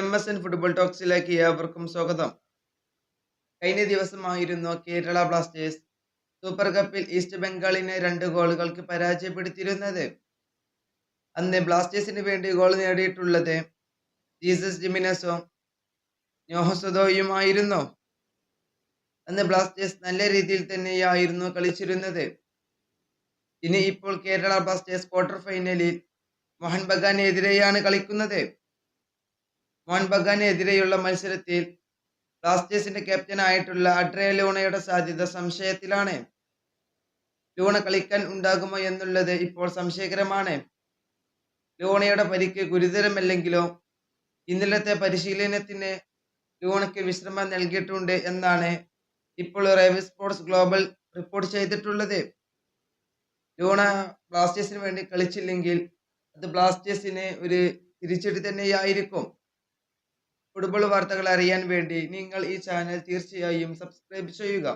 M S N football ടോക്സിലേക്ക് ഏവർക്കും സ്വാഗതം. കഴിഞ്ഞ ദിവസമായിരുന്നു കേരള ബ്ലാസ്റ്റേഴ്സ് സൂപ്പർ കപ്പിൽ ഈസ്റ്റ് ബംഗാളിനെ രണ്ട് ഗോളുകൾക്ക് പരാജയപ്പെടുത്തിയിരുന്നത്. അന്ന് ബ്ലാസ്റ്റേഴ്സിന് വേണ്ടി ഗോൾ നേടിയിട്ടുള്ളത് ജീസസ് ജിമിനസോ നോഹസുദോയുമായിരുന്നു അന്ന് ബ്ലാസ്റ്റേഴ്സ് നല്ല രീതിയിൽ തന്നെയായിരുന്നു കളിച്ചിരുന്നത്. ഇനി ഇപ്പോൾ കേരള ബ്ലാസ്റ്റേഴ്സ് ക്വാർട്ടർ ഫൈനലിൽ മോഹൻ ബഗാനെതിരെയാണ് കളിക്കുന്നത്. മോഹൻ ബഗാനെതിരെയുള്ള മത്സരത്തിൽ ബ്ലാസ്റ്റേഴ്സിന്റെ ക്യാപ്റ്റൻ ആയിട്ടുള്ള അഡ്രേ ലൂണയുടെ സാധ്യത സംശയത്തിലാണ്. ലൂണ കളിക്കാൻ ഉണ്ടാകുമോ എന്നുള്ളത് ഇപ്പോൾ സംശയകരമാണ്. ലൂണയുടെ പരിക്ക് ഗുരുതരമല്ലെങ്കിലും ഇന്നലത്തെ പരിശീലനത്തിന് ലൂണയ്ക്ക് വിശ്രമം നൽകിയിട്ടുണ്ട് എന്നാണ് ഇപ്പോൾ റേവ് സ്പോർട്സ് ഗ്ലോബൽ റിപ്പോർട്ട് ചെയ്തിട്ടുള്ളത്. ലൂണ ബ്ലാസ്റ്റേഴ്സിന് വേണ്ടി കളിച്ചില്ലെങ്കിൽ അത് ബ്ലാസ്റ്റേഴ്സിന് ഒരു തിരിച്ചടി തന്നെയായിരിക്കും. ഫുട്ബോൾ വാർത്തകൾ അറിയാൻ വേണ്ടി നിങ്ങൾ ഈ ചാനൽ തീർച്ചയായും സബ്സ്ക്രൈബ് ചെയ്യുക.